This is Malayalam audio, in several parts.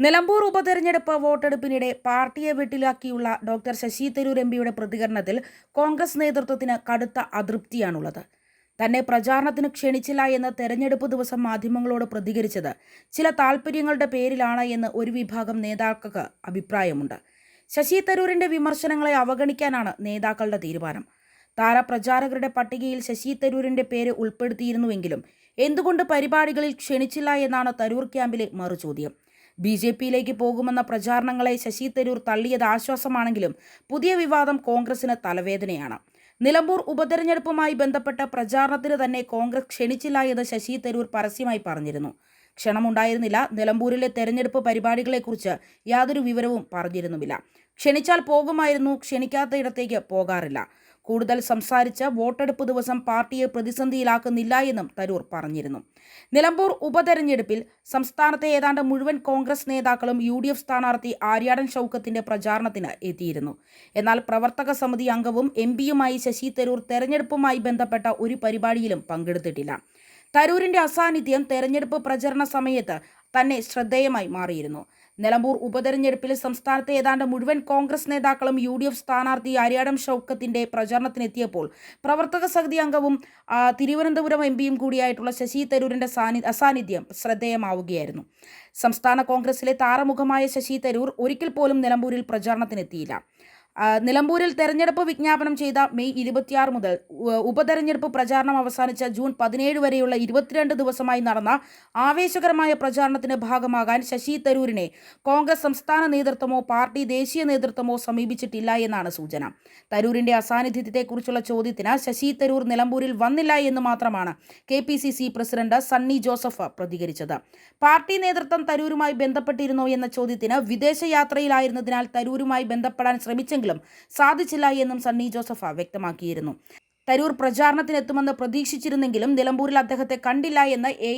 നിലമ്പൂർ ഉപതെരഞ്ഞെടുപ്പ് വോട്ടെടുപ്പിനിടെ പാർട്ടിയെ വെട്ടിലാക്കിയുള്ള ഡോക്ടർ ശശി തരൂർ എംപിയുടെ പ്രതികരണത്തിൽ കോൺഗ്രസ് നേതൃത്വത്തിന് കടുത്ത അതൃപ്തിയാണുള്ളത്. തന്നെ പ്രചാരണത്തിന് ക്ഷണിച്ചില്ല എന്ന് തെരഞ്ഞെടുപ്പ് ദിവസം മാധ്യമങ്ങളോട് പ്രതികരിച്ചത് ചില താൽപ്പര്യങ്ങളുടെ പേരിലാണ് എന്ന് ഒരു വിഭാഗം നേതാക്കൾക്ക് അഭിപ്രായമുണ്ട്. ശശി തരൂരിന്റെ വിമർശനങ്ങളെ അവഗണിക്കാനാണ് നേതാക്കളുടെ തീരുമാനം. താരപ്രചാരകരുടെ പട്ടികയിൽ ശശി തരൂരിന്റെ പേര് ഉൾപ്പെടുത്തിയിരുന്നുവെങ്കിലും എന്തുകൊണ്ട് പരിപാടികളിൽ ക്ഷണിച്ചില്ല എന്നാണ് തരൂർ ക്യാമ്പിലെ മറുചോദ്യം. ബി ജെ പിയിലേക്ക് പോകുമെന്ന പ്രചാരണങ്ങളെ ശശി തരൂർ തള്ളിയത് ആശ്വാസമാണെങ്കിലും പുതിയ വിവാദം കോൺഗ്രസിന് തലവേദനയാണ്. നിലമ്പൂർ ഉപതെരഞ്ഞെടുപ്പുമായി ബന്ധപ്പെട്ട പ്രചാരണത്തിന് തന്നെ കോൺഗ്രസ് ക്ഷണിച്ചില്ല എന്ന് ശശി തരൂർ പരസ്യമായി പറഞ്ഞിരുന്നു. ക്ഷണമുണ്ടായിരുന്നില്ല. നിലമ്പൂരിലെ തെരഞ്ഞെടുപ്പ് പരിപാടികളെക്കുറിച്ച് യാതൊരു വിവരവും പറഞ്ഞിരുന്നുമില്ല. ക്ഷണിച്ചാൽ പോകുമായിരുന്നു. ക്ഷണിക്കാത്ത ഇടത്തേക്ക് പോകാറില്ല. കൂടുതൽ സംസാരിച്ച് വോട്ടെടുപ്പ് ദിവസം പാർട്ടിയെ പ്രതിസന്ധിയിലാക്കുന്നില്ല എന്നും തരൂർ പറഞ്ഞിരുന്നു. നിലമ്പൂർ ഉപതെരഞ്ഞെടുപ്പിൽ സംസ്ഥാനത്തെ ഏതാണ്ട് മുഴുവൻ കോൺഗ്രസ് നേതാക്കളും യു ഡി എഫ് സ്ഥാനാർത്ഥി ആര്യാടൻ ഷൗക്കത്തിന്റെ പ്രചാരണത്തിന് എത്തിയിരുന്നു. എന്നാൽ പ്രവർത്തക സമിതി അംഗവും എം പിയുമായി ശശി തരൂർ തെരഞ്ഞെടുപ്പുമായി ബന്ധപ്പെട്ട ഒരു പരിപാടിയിലും പങ്കെടുത്തിട്ടില്ല. തരൂരിന്റെ അസാന്നിധ്യം തെരഞ്ഞെടുപ്പ് പ്രചരണ സമയത്ത് തന്നെ ശ്രദ്ധേയമായി മാറിയിരുന്നു. നിലമ്പൂർ ഉപതെരഞ്ഞെടുപ്പിൽ സംസ്ഥാനത്തെ ഏതാണ്ട് മുഴുവൻ കോൺഗ്രസ് നേതാക്കളും യു ഡി എഫ് സ്ഥാനാർത്ഥി അരിയാടം ഷൗക്കത്തിന്റെ പ്രചരണത്തിനെത്തിയപ്പോൾ പ്രവർത്തക സമിതി അംഗവും തിരുവനന്തപുരം എം പിയും കൂടിയായിട്ടുള്ള ശശി തരൂരിന്റെ അസാന്നിധ്യം ശ്രദ്ധേയമാവുകയായിരുന്നു. സംസ്ഥാന കോൺഗ്രസിലെ താരമുഖമായ ശശി തരൂർ ഒരിക്കൽ പോലും നിലമ്പൂരിൽ പ്രചാരണത്തിനെത്തിയില്ല. നിലമ്പൂരിൽ തെരഞ്ഞെടുപ്പ് വിജ്ഞാപനം ചെയ്ത മെയ് ഇരുപത്തിയാറ് മുതൽ ഉപതെരഞ്ഞെടുപ്പ് പ്രചാരണം അവസാനിച്ച ജൂൺ പതിനേഴ് വരെയുള്ള ഇരുപത്തിരണ്ട് ദിവസമായി നടന്ന ആവേശകരമായ പ്രചാരണത്തിന്റെ ഭാഗമാകാൻ ശശി തരൂരിനെ കോൺഗ്രസ് സംസ്ഥാന നേതൃത്വമോ പാർട്ടി ദേശീയ നേതൃത്വമോ സമീപിച്ചിട്ടില്ല എന്നാണ് സൂചന. തരൂരിന്റെ അസാന്നിധ്യത്തെക്കുറിച്ചുള്ള ചോദ്യത്തിന് ശശി തരൂർ നിലമ്പൂരിൽ വന്നില്ല എന്ന് മാത്രമാണ് കെ പ്രസിഡന്റ് സണ്ണി ജോസഫ് പ്രതികരിച്ചത്. പാർട്ടി നേതൃത്വം തരൂരുമായി ബന്ധപ്പെട്ടിരുന്നോ എന്ന ചോദ്യത്തിന് വിദേശയാത്രയിലായിരുന്നതിനാൽ തരൂരുമായി ബന്ധപ്പെടാൻ ശ്രമിച്ചെങ്കിലും ശ്രമിച്ചെങ്കിലും സാധിച്ചില്ല എന്നും സണ്ണി ജോസഫ വ്യക്തമാക്കിയിരുന്നു. തരൂർ പ്രചാരണത്തിനെത്തുമെന്ന് പ്രതീക്ഷിച്ചിരുന്നെങ്കിലും നിലമ്പൂരിൽ അദ്ദേഹത്തെ കണ്ടില്ല എന്ന് A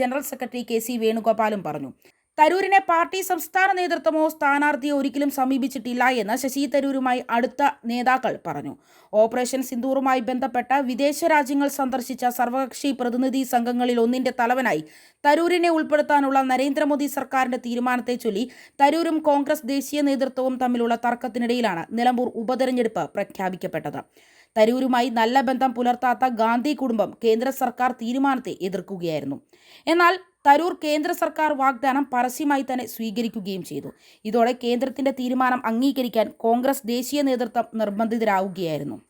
general secretary K C വേണുഗോപാലും പറഞ്ഞു. തരൂരിനെ പാർട്ടി സംസ്ഥാന നേതൃത്വമോ സ്ഥാനാർത്ഥിയോ ഒരിക്കലും സമീപിച്ചിട്ടില്ല എന്ന് ശശി തരൂരുമായി അടുത്ത നേതാക്കൾ പറഞ്ഞു. ഓപ്പറേഷൻ സിന്ദൂറുമായി ബന്ധപ്പെട്ട വിദേശ രാജ്യങ്ങൾ സന്ദർശിച്ച സർവകക്ഷി പ്രതിനിധി സംഘങ്ങളിൽ ഒന്നിന്റെ തലവനായി തരൂരിനെ ഉൾപ്പെടുത്താനുള്ള നരേന്ദ്രമോദി സർക്കാരിന്റെ തീരുമാനത്തെ ചൊല്ലി തരൂരും കോൺഗ്രസ് ദേശീയ നേതൃത്വവും തമ്മിലുള്ള തർക്കത്തിനിടയിലാണ് നിലമ്പൂർ ഉപതെരഞ്ഞെടുപ്പ് പ്രഖ്യാപിക്കപ്പെട്ടത്. തരൂരുമായി നല്ല ബന്ധം പുലർത്താത്ത ഗാന്ധി കുടുംബം കേന്ദ്ര സർക്കാർ തീരുമാനത്തെ എതിർക്കുകയായിരുന്നു. എന്നാൽ തരൂർ കേന്ദ്ര സർക്കാർ വാഗ്ദാനം പരസ്യമായി തന്നെ സ്വീകരിക്കുകയും ചെയ്തു. ഇതോടെ കേന്ദ്രത്തിന്റെ തീരുമാനം അംഗീകരിക്കാൻ കോൺഗ്രസ് ദേശീയ നേതൃത്വം നിർബന്ധിതരാവുകയായിരുന്നു.